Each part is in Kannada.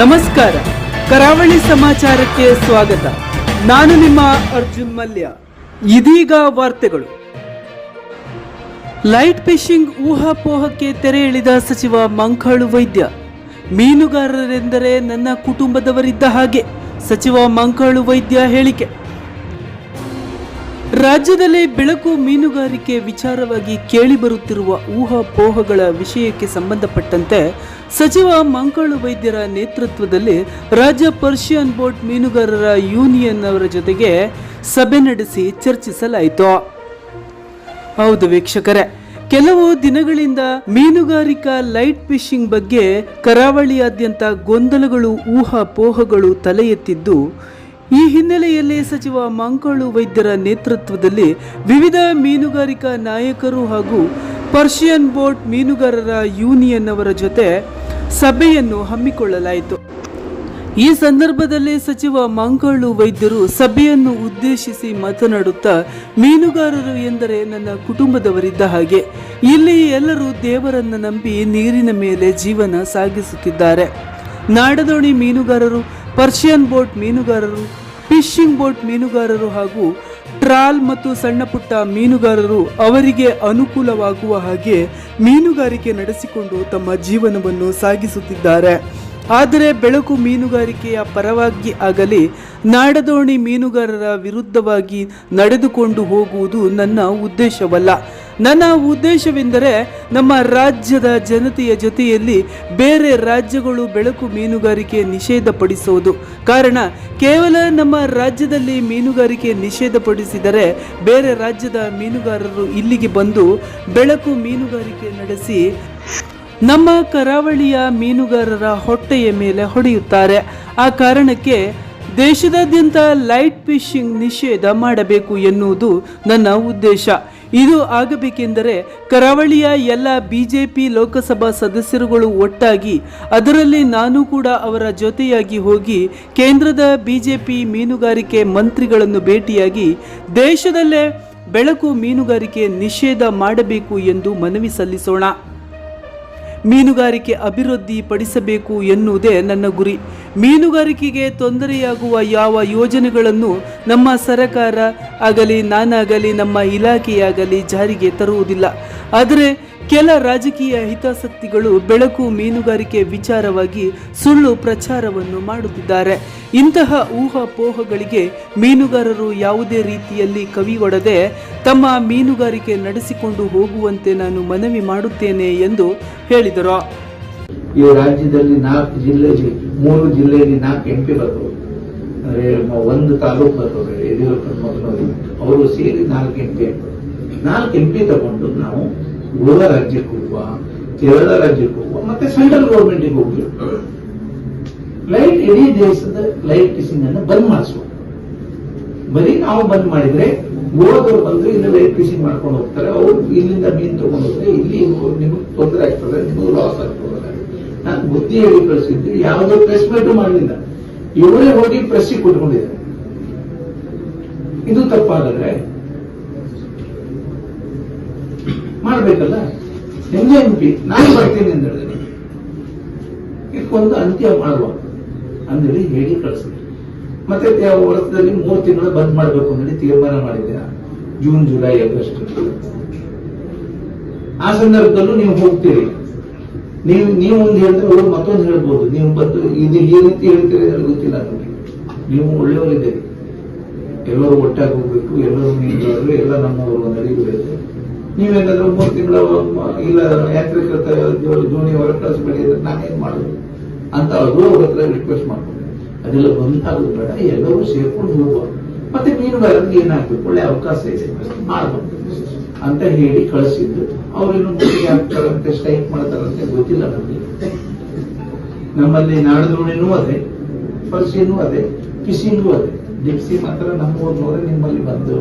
ನಮಸ್ಕಾರ. ಕರಾವಳಿ ಸಮಾಚಾರಕ್ಕೆ ಸ್ವಾಗತ. ನಾನು ನಿಮ್ಮ ಅರ್ಜುನ್ ಮಲ್ಯ. ಇದೀಗ ವಾರ್ತೆಗಳು. ಲೈಟ್ ಫಿಶಿಂಗ್ ಊಹಾಪೋಹಕ್ಕೆ ತೆರೆ ಎಳೆದ ಸಚಿವ ಮಂಕಾಳು ವೈದ್ಯ. ಮೀನುಗಾರರೆಂದರೆ ನನ್ನ ಕುಟುಂಬದವರಿದ್ದ ಹಾಗೆ, ಸಚಿವ ಮಂಕಾಳು ವೈದ್ಯ ಹೇಳಿಕೆ. ರಾಜ್ಯದಲ್ಲಿ ಬೆಳಕು ಮೀನುಗಾರಿಕೆ ವಿಚಾರವಾಗಿ ಕೇಳಿಬರುತ್ತಿರುವ ಊಹಾಪೋಹಗಳ ವಿಷಯಕ್ಕೆ ಸಂಬಂಧಪಟ್ಟಂತೆ ಸಚಿವ ಮಂಕಾಳು ವೈದ್ಯರ ನೇತೃತ್ವದಲ್ಲಿ ರಾಜ್ಯ ಪರ್ಷಿಯನ್ ಬೋಟ್ ಮೀನುಗಾರರ ಯೂನಿಯನ್ ಅವರ ಜೊತೆಗೆ ಸಭೆ ನಡೆಸಿ ಚರ್ಚಿಸಲಾಯಿತು. ಹೌದು ವೀಕ್ಷಕರೇ, ಕೆಲವು ದಿನಗಳಿಂದ ಮೀನುಗಾರಿಕಾ ಲೈಟ್ ಫಿಶಿಂಗ್ ಬಗ್ಗೆ ಕರಾವಳಿಯಾದ್ಯಂತ ಗೊಂದಲಗಳು, ಊಹಾಪೋಹಗಳು ತಲೆ ಎತ್ತಿದ್ದು ಈ ಹಿನ್ನೆಲೆಯಲ್ಲಿ ಸಚಿವ ಮಂಕಳು ವೈದ್ಯರ ನೇತೃತ್ವದಲ್ಲಿ ವಿವಿಧ ಮೀನುಗಾರಿಕಾ ನಾಯಕರು ಹಾಗೂ ಪರ್ಷಿಯನ್ ಬೋಟ್ ಮೀನುಗಾರರ ಯೂನಿಯನ್ ಅವರ ಜೊತೆ ಸಭೆಯನ್ನು ಹಮ್ಮಿಕೊಳ್ಳಲಾಯಿತು. ಈ ಸಂದರ್ಭದಲ್ಲಿ ಸಚಿವ ಮಂಕಾಳು ವೈದ್ಯರು ಸಭೆಯನ್ನು ಉದ್ದೇಶಿಸಿ ಮಾತನಾಡುತ್ತಾ, ಮೀನುಗಾರರು ಎಂದರೆ ನನ್ನ ಕುಟುಂಬದವರಿದ್ದ ಹಾಗೆ, ಇಲ್ಲಿ ಎಲ್ಲರೂ ದೇವರನ್ನು ನಂಬಿ ನೀರಿನ ಮೇಲೆ ಜೀವನ ಸಾಗಿಸುತ್ತಿದ್ದಾರೆ. ನಾಡದೋಣಿ ಮೀನುಗಾರರು ಪರ್ಷಿಯನ್ ಬೋಟ್ ಮೀನುಗಾರರು, ಫಿಶಿಂಗ್ ಬೋಟ್ ಮೀನುಗಾರರು ಹಾಗೂ ಟ್ರಾಲ್ ಮತ್ತು ಸಣ್ಣ ಪುಟ್ಟ ಮೀನುಗಾರರು ಅವರಿಗೆ ಅನುಕೂಲವಾಗುವ ಹಾಗೆ ಮೀನುಗಾರಿಕೆ ನಡೆಸಿಕೊಂಡು ತಮ್ಮ ಜೀವನವನ್ನು ಸಾಗಿಸುತ್ತಿದ್ದಾರೆ. ಆದರೆ ಬೆಳಕು ಮೀನುಗಾರಿಕೆಯ ಪರವಾಗಿ ಆಗಲಿ, ನಾಡದೋಣಿ ಮೀನುಗಾರರ ವಿರುದ್ಧವಾಗಿ ನಡೆದುಕೊಂಡು ಹೋಗುವುದು ನನ್ನ ಉದ್ದೇಶವಲ್ಲ. ನನ್ನ ಉದ್ದೇಶವೆಂದರೆ ನಮ್ಮ ರಾಜ್ಯದ ಜನತೆಯ ಜೊತೆಯಲ್ಲಿ ಬೇರೆ ರಾಜ್ಯಗಳು ಬೆಳಕು ಮೀನುಗಾರಿಕೆ ನಿಷೇಧಪಡಿಸುವುದು ಕಾರಣ, ಕೇವಲ ನಮ್ಮ ರಾಜ್ಯದಲ್ಲಿ ಮೀನುಗಾರಿಕೆ ನಿಷೇಧಪಡಿಸಿದರೆ ಬೇರೆ ರಾಜ್ಯದ ಮೀನುಗಾರರು ಇಲ್ಲಿಗೆ ಬಂದು ಬೆಳಕು ಮೀನುಗಾರಿಕೆ ನಡೆಸಿ ನಮ್ಮ ಕರಾವಳಿಯ ಮೀನುಗಾರರ ಹೊಟ್ಟೆಯ ಮೇಲೆ ಹೊಡೆಯುತ್ತಾರೆ. ಆ ಕಾರಣಕ್ಕೆ ದೇಶದಾದ್ಯಂತ ಲೈಟ್ ಫಿಶಿಂಗ್ ನಿಷೇಧ ಮಾಡಬೇಕು ಎನ್ನುವುದು ನನ್ನ ಉದ್ದೇಶ. ಇದು ಆಗಬೇಕೆಂದರೆ ಕರಾವಳಿಯ ಎಲ್ಲ ಬಿಜೆಪಿ ಲೋಕಸಭಾ ಸದಸ್ಯರುಗಳು ಒಟ್ಟಾಗಿ ಅದರಲ್ಲಿ ನಾನು ಕೂಡ ಅವರ ಜೊತೆಯಾಗಿ ಹೋಗಿ ಕೇಂದ್ರದ ಬಿಜೆಪಿ ಮೀನುಗಾರಿಕೆ ಮಂತ್ರಿಗಳನ್ನು ಭೇಟಿಯಾಗಿ ದೇಶದಲ್ಲೇ ಬೆಳಕು ಮೀನುಗಾರಿಕೆ ನಿಷೇಧ ಮಾಡಬೇಕು ಎಂದು ಮನವಿ ಸಲ್ಲಿಸೋಣ. ಮೀನುಗಾರಿಕೆ ಅಭಿವೃದ್ಧಿ ಪಡಿಸಬೇಕು ಎನ್ನುವುದೇ ನನ್ನ ಗುರಿ. ಮೀನುಗಾರಿಕೆಗೆ ತೊಂದರೆಯಾಗುವ ಯಾವ ಯೋಜನೆಗಳನ್ನು ನಮ್ಮ ಸರಕಾರ ಆಗಲಿ, ನಾನಾಗಲಿ, ನಮ್ಮ ಇಲಾಖೆಯಾಗಲಿ ಜಾರಿಗೆ ತರುವುದಿಲ್ಲ. ಆದರೆ ಕೆಲ ರಾಜಕೀಯ ಹಿತಾಸಕ್ತಿಗಳು ಬೆಳಕು ಮೀನುಗಾರಿಕೆ ವಿಚಾರವಾಗಿ ಸುಳ್ಳು ಪ್ರಚಾರವನ್ನು ಮಾಡುತ್ತಿದ್ದಾರೆ. ಇಂತಹ ಊಹಾಪೋಹಗಳಿಗೆ ಮೀನುಗಾರರು ಯಾವುದೇ ರೀತಿಯಲ್ಲಿ ಕವಿಗೊಡದೆ ತಮ್ಮ ಮೀನುಗಾರಿಕೆ ನಡೆಸಿಕೊಂಡು ಹೋಗುವಂತೆ ನಾನು ಮನವಿ ಮಾಡುತ್ತೇನೆ ಎಂದು ಹೇಳಿದರು. ಈ ರಾಜ್ಯದಲ್ಲಿ ನಾಲ್ಕು ಜಿಲ್ಲೆಯಲ್ಲಿ ಮೂರು ಜಿಲ್ಲೆಯಲ್ಲಿ ನಾಲ್ಕು ಎಂ ಪಿ ಮ- ಒಂದು ತಾಲೂಕು ಬರ್ತದೆ ಯಡಿಯೂರಪ್ಪನ ಮೊದಲು ಅವರು ಸೇರಿ ನಾಲ್ಕು ಎಂ ಪಿ ನಾಲ್ಕು ಎಂ ಪಿ ತಗೊಂಡು ನಾವು ಗೋವಾ ರಾಜ್ಯಕ್ಕೆ ಹೋಗುವ, ಕೇರಳ ರಾಜ್ಯಕ್ಕೆ ಹೋಗುವ, ಮತ್ತೆ ಸೆಂಟ್ರಲ್ ಗೌರ್ಮೆಂಟ್ಗೆ ಹೋಗ್ಬೇಕು ಲೈಟ್ ಇಡೀ ದೇಶದ ಲೈಟ್ ಕಿಸಿಂಗ್ ಅನ್ನು ಬಂದ್ ಮಾಡಿಸುವ. ಬರೀ ನಾವು ಬಂದ್ ಮಾಡಿದ್ರೆ ಗೋವಾದವ್ರು ಬಂದ್ರೆ ಇಲ್ಲಿ ಲೈಟ್ ಫಿಶಿಂಗ್ ಮಾಡ್ಕೊಂಡು ಹೋಗ್ತಾರೆ. ಅವ್ರು ಇಲ್ಲಿಂದ ಮೀನ್ ತಗೊಂಡು ಹೋದ್ರೆ ಇಲ್ಲಿ ನಿಮಗೆ ತೊಂದರೆ ಆಗ್ತದೆ, ನಿಮಗೆ ಲಾಸ್ ಆಗ್ತದೆ. ನಾನು ಬುದ್ಧಿ ಹೇಳಿ ಕಳಿಸಿದ್ದು, ಯಾವುದೋ ಪ್ರೆಸ್ ಮೀಟು ಮಾಡಲಿಲ್ಲ. ಇವರೇ ಹೋಗಿ ಪ್ರೆಸ್ಸಿಗೆ ಕೊಟ್ಕೊಂಡಿದ್ದಾರೆ ಇದು ತಪ್ಪಾದರೆ ಮಾಡ್ಬೇಕಲ್ಲ? ನಿಮ್ಗೆ ಎಂ ಪಿ ನಾನು ಬರ್ತೀನಿ ಅಂತ ಹೇಳಿದೆ ಇದಕ್ಕೊಂದು ಅಂತ್ಯ ಮಾಡುವ. ಅಂದೇಳಿ ಹೇಳಿ ಕಳಿಸಿದೆ ಮತ್ತೆ ವರ್ಷದಲ್ಲಿ ಮೂರು ತಿಂಗಳು ಬಂದ್ ಮಾಡಬೇಕು ಅಂತ ತೀರ್ಮಾನ ಮಾಡಿದ್ದೀರಾ. June, July, August. ಆ ಸಂದರ್ಭದಲ್ಲೂ ನೀವು ಹೋಗ್ತೀರಿ. ನೀವು ನೀವು ಒಂದು ಹೇಳಿದ್ರೆ ಅವರು ಮತ್ತೊಂದು ಹೇಳ್ಬೋದು. ನೀವು ಬಂದು ಇದು ಈ ರೀತಿ ಹೇಳ್ತೀರಿ ಅಂತ ಗೊತ್ತಿಲ್ಲ ನನಗೆ ನೀವು ಒಳ್ಳೆಯವರಿದ್ದೀರಿ. ಎಲ್ಲರೂ ಒಟ್ಟಾಗಿ ಹೋಗ್ಬೇಕು, ಎಲ್ಲರೂ ಮೀನುಗಾರರು ಎಲ್ಲ ನಮ್ಮವರು ನಡೀಬೇಕು ನೀವೇನಾದ್ರೂ ಮೂರು ತಿಂಗಳ ಇಲ್ಲ ಯಾಂತ್ರಿಕೃತ ಜೋ- ಜೋಣಿ ಹೊರ ಕಳಿಸ್ಬೇಡಿ ನಾನೇನ್ ಮಾಡೋದು? ಅಂತ ಅವರು ಅವ್ರ ಹತ್ರ ರಿಕ್ವೆಸ್ಟ್ ಮಾಡ್ಕೊಂಡು ಅದೆಲ್ಲ ಬಂದಾಗೋದು ಬೇಡ. ಎಲ್ಲರೂ ಸೇರ್ಕೊಂಡು ಹೋಗುವ. ಮತ್ತೆ ಮೀನುಗಾರರಿಗೆ ಏನಾಗ್ಬೇಕು? ಒಳ್ಳೆ ಅವಕಾಶ ಇದೆ. ಮಾಡಬಹುದು ಅಂತ ಹೇಳಿ ಕಳಿಸಿದ್ದು ಅವ್ರೇನು ಆಗ್ತಾರಂತೆ ಸ್ಟ್ರೈಕ್ ಮಾಡ್ತಾರಂತೆ ಗೊತ್ತಿಲ್ಲ ನಮಗೆ. ನಮ್ಮಲ್ಲಿ ನಾಡದೋಣಿನೂ ಅದೇ ಪರ್ಸಿನೂ ಅದೇ ಫಿಶಿಂಗೂ ಅದೇ. ಡಿಪ್ಸಿ ಮಾತ್ರ ನಮ್ಮ ಊರ್ನವರೇ ನಿಮ್ಮಲ್ಲಿ ಬಂದು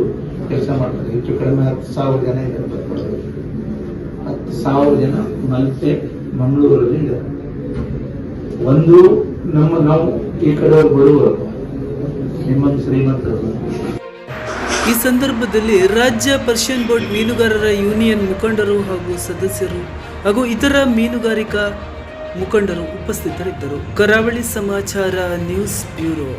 ಕೆಲಸ ಮಾಡ್ತಾರೆ. ಹೆಚ್ಚು ಕಡಿಮೆ ಹತ್ತು ಸಾವಿರ ಜನ ಇದ್ದಾರೆ. ಹತ್ತು ಸಾವಿರ ಜನ ಮಲ್ಪೆ, ಮಂಗಳೂರಲ್ಲಿ ಇದ್ದಾರೆ. ಒಂದು ನಮ್ಮ ನಾವು ಈ ಕಡೆಯವರು ಬಡವರು ನಿಮ್ಮದು ಶ್ರೀಮಂತರು. ಈ ಸಂದರ್ಭದಲ್ಲಿ ರಾಜ್ಯ ಪರ್ಷಿಯನ್ ಬೋರ್ಡ್ ಮೀನುಗಾರರ ಯೂನಿಯನ್ ಮುಖಂಡರು ಹಾಗೂ ಸದಸ್ಯರು ಹಾಗೂ ಇತರ ಮೀನುಗಾರಿಕಾ ಮುಖಂಡರು ಉಪಸ್ಥಿತರಿದ್ದರು. ಕರಾವಳಿ ಸಮಾಚಾರ ನ್ಯೂಸ್ ಬ್ಯೂರೋ.